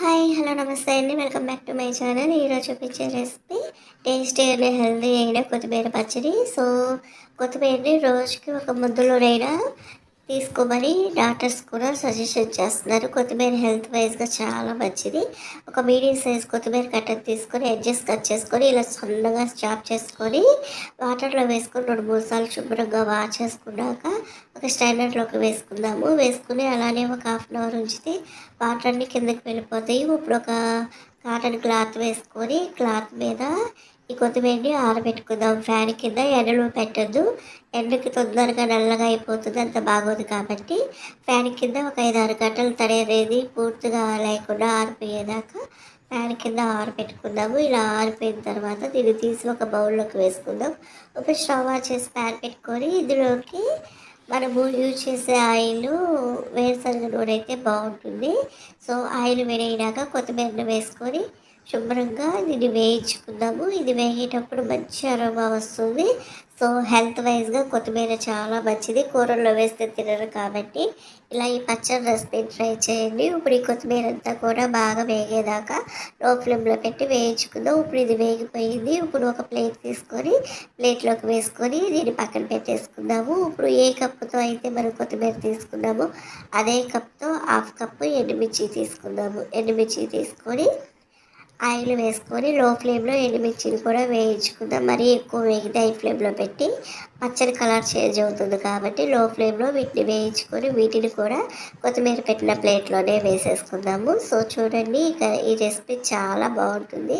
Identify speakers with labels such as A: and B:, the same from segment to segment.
A: Hi hello నమస్తే అండి. Welcome back to my channel. ఈరోజు చూపించే రెసిపీ టేస్టీ అండ్ హెల్దీ అయిన కొత్తిమీర పచ్చడి. సో కొత్తిమీరని రోజుకి ఒక ముద్దులోనైనా తీసుకోమని డాక్టర్స్ కూడా సజెషన్ చేస్తున్నారు. కొత్తిమీర హెల్త్ వైజ్గా చాలా మంచిది. ఒక మీడియం సైజ్ కొత్తిమీర కట్టను తీసుకొని ఎడ్జెస్ కట్ చేసుకొని ఇలా సన్నగా చాప్ చేసుకొని వాటర్లో వేసుకొని రెండు మూడు సార్లు శుభ్రంగా వాష్ చేసుకున్నాక ఒక స్టాండర్డ్లోకి వేసుకుందాము. వేసుకుని అలానే ఒక హాఫ్ అన్ అవర్ ఉంచితే వాటర్ అన్నీ కిందకి వెళ్ళిపోతాయి. ఇప్పుడు ఒక కాటన్ క్లాత్ వేసుకొని క్లాత్ మీద ఈ కొత్తిమీరని ఆరబెట్టుకుందాం. ఫ్యాన్ కింద ఎండలో పెట్టద్దు. ఎండకి తొందరగా నల్లగా అయిపోతుంది. అంత బాగోదు కాబట్టి ఫ్యాన్ కింద ఒక ఐదు ఆరు గంటలు తడి అనేది పూర్తిగా లేకుండా ఆరిపోయేదాకా ఫ్యాన్ కింద ఆరబెట్టుకుందాము. ఇలా ఆరిపోయిన తర్వాత దీన్ని తీసి ఒక బౌల్లోకి వేసుకుందాం. ఒక స్టవ్ ఆన్ చేసి ప్యాన్ పెట్టుకొని ఇందులోకి మనము యూజ్ చేసే ఆయిల్ వేరుశనగ నూనె అయితే బాగుంటుంది. సో ఆయిల్ వేడైనాక కొత్తిమీరను వేసుకొని శుభ్రంగా దీన్ని వేయించుకుందాము. ఇది వేగేటప్పుడు మంచి అరోమా వస్తుంది. సో హెల్త్ వైజ్గా కొత్తిమీర చాలా మంచిది. కూరల్లో వేస్తే తినరు కాబట్టి ఇలా ఈ పచ్చడి రెసిపీ ట్రై చేయండి. ఇప్పుడు ఈ కొత్తిమీర అంతా కూడా బాగా వేగేదాకా లో ఫ్లేమ్లో పెట్టి వేయించుకుందాం. ఇప్పుడు ఇది వేగిపోయింది. ఇప్పుడు ఒక ప్లేట్ తీసుకొని ప్లేట్లోకి వేసుకొని దీన్ని పక్కన పెట్టేసుకుందాము. ఇప్పుడు ఏ కప్పుతో అయితే మనం కొత్తిమీర తీసుకున్నామో అదే కప్తో హాఫ్ కప్పు ఎండుమిర్చి తీసుకుందాము. ఎండుమిర్చి తీసుకొని ఆయిల్ వేసుకొని లో ఫ్లేమ్లో ఎండుమిర్చిని కూడా వేయించుకుందాం. మరీ ఎక్కువ వేగితే హై ఫ్లేమ్లో పెట్టి పచ్చడి కలర్ చేంజ్ అవుతుంది కాబట్టి లో ఫ్లేమ్లో వీటిని వేయించుకొని వీటిని కూడా కొత్తిమీర పెట్టిన ప్లేట్లోనే వేసేసుకుందాము. సో చూడండి ఇక ఈ రెసిపీ చాలా బాగుంటుంది.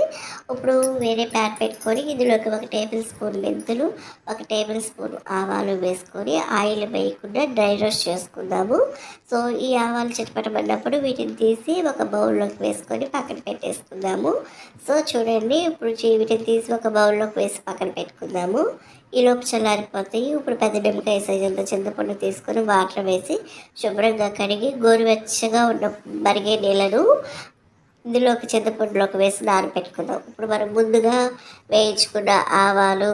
A: ఇప్పుడు వేరే ప్యాన్ పెట్టుకొని ఇందులోకి ఒక టేబుల్ స్పూన్ మెంతులు ఒక టేబుల్ స్పూన్ ఆవాలు వేసుకొని ఆయిల్ వేయకుండా డ్రై రోస్ట్ చేసుకుందాము. సో ఈ ఆవాలు చిటపటమన్నప్పుడు వీటిని తీసి ఒక బౌల్లోకి వేసుకొని పక్కన పెట్టేసుకుందాము. సో చూడండి ఇప్పుడు వీటిని తీసి ఒక బౌల్లోకి వేసి పక్కన పెట్టుకుందాము. ఈలోపు చల్లారిపోతాయి. ఇప్పుడు పెద్ద నిమ్మకాయ సైజ్ అంత చింతపండు తీసుకొని వాటర్ వేసి శుభ్రంగా కడిగి గోరువెచ్చగా ఉన్న మరిగే నీళ్ళను ఇందులోకి చింతపండులోకి వేసి నానబెట్టుకుందాం. ఇప్పుడు మనం ముందుగా వేయించుకున్న ఆవాలు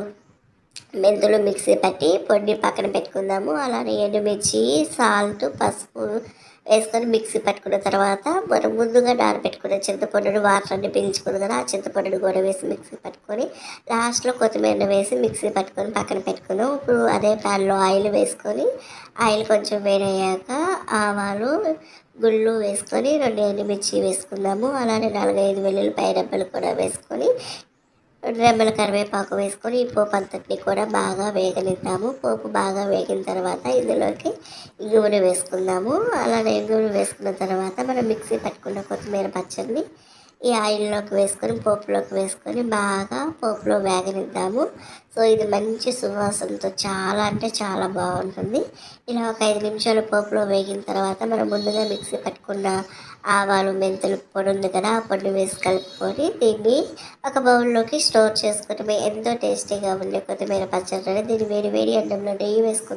A: మెంతులు మిక్సీ పట్టి పొడిని పక్కన పెట్టుకుందాము. అలానే ఎండుమిర్చి సాల్ట్ పసుపు వేసుకొని మిక్సీ పట్టుకున్న తర్వాత మనం ముందుగా నానబెట్టుకున్న చింతపండుని వాటర్ అన్ని పీల్చుకుంది కదా ఆ చింతపండుని కూడా వేసి మిక్సీ పట్టుకొని లాస్ట్లో కొత్తిమీర వేసి మిక్సీ పట్టుకొని పక్కన పెట్టుకున్నాం ఇప్పుడు అదే ప్యాన్లో ఆయిల్ వేసుకొని ఆయిల్ కొంచెం వేడయ్యాక ఆవాలు గుళ్ళు వేసుకొని రెండు ఎండుమిర్చి వేసుకుందాము. అలానే నాలుగైదు వెల్లుల్లిపాయ రెబ్బలు కూడా వేసుకొని రెమ్మల కరివేపాకు వేసుకొని ఈ పోపు అంతటిని కూడా బాగా వేగనిద్దాము. పోపు బాగా వేగిన తర్వాత ఇందులోకి ఇంగువను వేసుకుందాము. అలానే ఇంగువను వేసుకున్న తర్వాత మనం మిక్సీ పట్టుకున్న కొత్తిమీర పచ్చడిని ఈ ఆయిల్లోకి వేసుకొని పోపులోకి వేసుకొని బాగా పోపులో వేగనిద్దాము. సో ఇది మంచి సువాసనతో చాలా అంటే చాలా బాగుంటుంది. ఇలా ఒక ఐదు నిమిషాలు పోపులో వేగిన తర్వాత మనం ముందుగా మిక్సీ పట్టుకున్న ఆవాలు మెంతులు పొడి ఉంది కదా ఆ పొడిని వేసి కలుపుకొని దీన్ని ఒక బౌల్లోకి స్టోర్ చేసుకుంటే ఎంతో టేస్టీగా ఉండే కొత్తిమీర పచ్చడి దీన్ని వేడి వేడి అన్నంలో నెయ్యి వేసుకుంటే